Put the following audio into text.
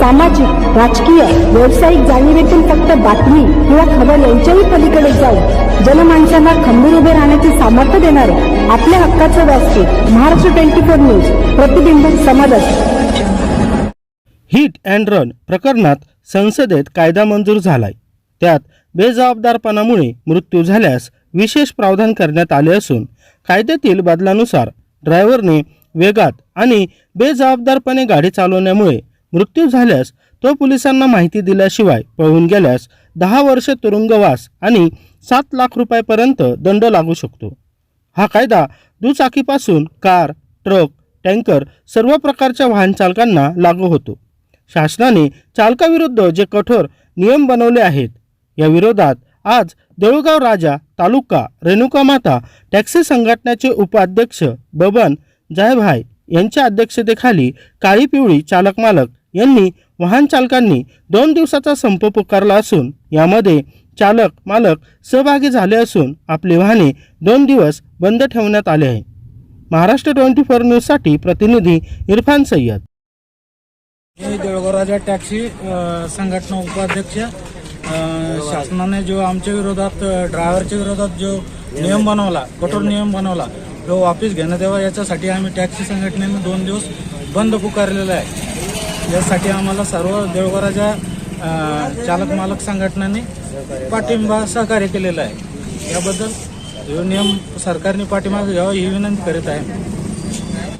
सामाजिक राजकीय व्यावसायिक जाणीवेतून फक्त बातमी किंवा खबर यांच्याही पलीकडे जाऊन जनमानसांना खंबीर उभे राहण्याचे सामर्थ्य देणारे आपल्या हक्काचं व्यासपीठ महाराष्ट्र ट्वेंटी फोर न्यूज प्रतिबिंब समाजात हिट अँड रन प्रकरणात संसदेत कायदा मंजूर झालाय. त्यात बेजबाबदारपणामुळे मृत्यू झाल्यास विशेष प्रावधान करण्यात आले असून कायद्यातील बदलानुसार ड्रायव्हरने वेगात आणि बेजबाबदारपणे गाडी चालवण्यामुळे मृत्यू झाल्यास तो पोलिसांना माहिती दिल्याशिवाय पळून गेल्यास दहा वर्ष तुरुंगवास आणि सात लाख रुपयापर्यंत दंड लागू शकतो. हा कायदा दुचाकीपासून कार ट्रक टँकर सर्व प्रकारच्या वाहन चालकांना लागू होतो. शासनाने चालकाविरुद्ध जे कठोर नियम बनवले आहेत या विरोधात आज देऊळगाव राजा तालुका रेणुका माता टॅक्सी संघटनेचे उपाध्यक्ष बबन जायभाई यांच्या अध्यक्षतेखाली काळी पिवळी चालक मालक यांनी वाहन चालकांनी दोन दिवसाचा संप पुकारला असून यामध्ये चालक मालक सहभागी झाले असून आपली वाहने दोन दिवस बंद ठेवण्यात आले आहे. महाराष्ट्र ट्वेंटी फोर न्यूजसाठी प्रतिनिधी इरफान सय्यद. मी देऊळगाव टॅक्सी संघटना उपाध्यक्ष शासनाने जो आमच्या विरोधात ड्रायव्हरच्या विरोधात जो नियम बनवला कठोर नियम बनवला तो वापस घेण्यात यावा याच्यासाठी आम्ही टॅक्सी संघटनेने दोन दिवस बंद पुकारलेला आहे. यासाठी आम्हाला सर्व देवघराच्या चालक मालक संघटनांनी पाठिंबा सहकार्य केलेला आहे. याबद्दल जो नियम सरकारने पाठिंबा घ्यावा ही विनंती करीत आहे.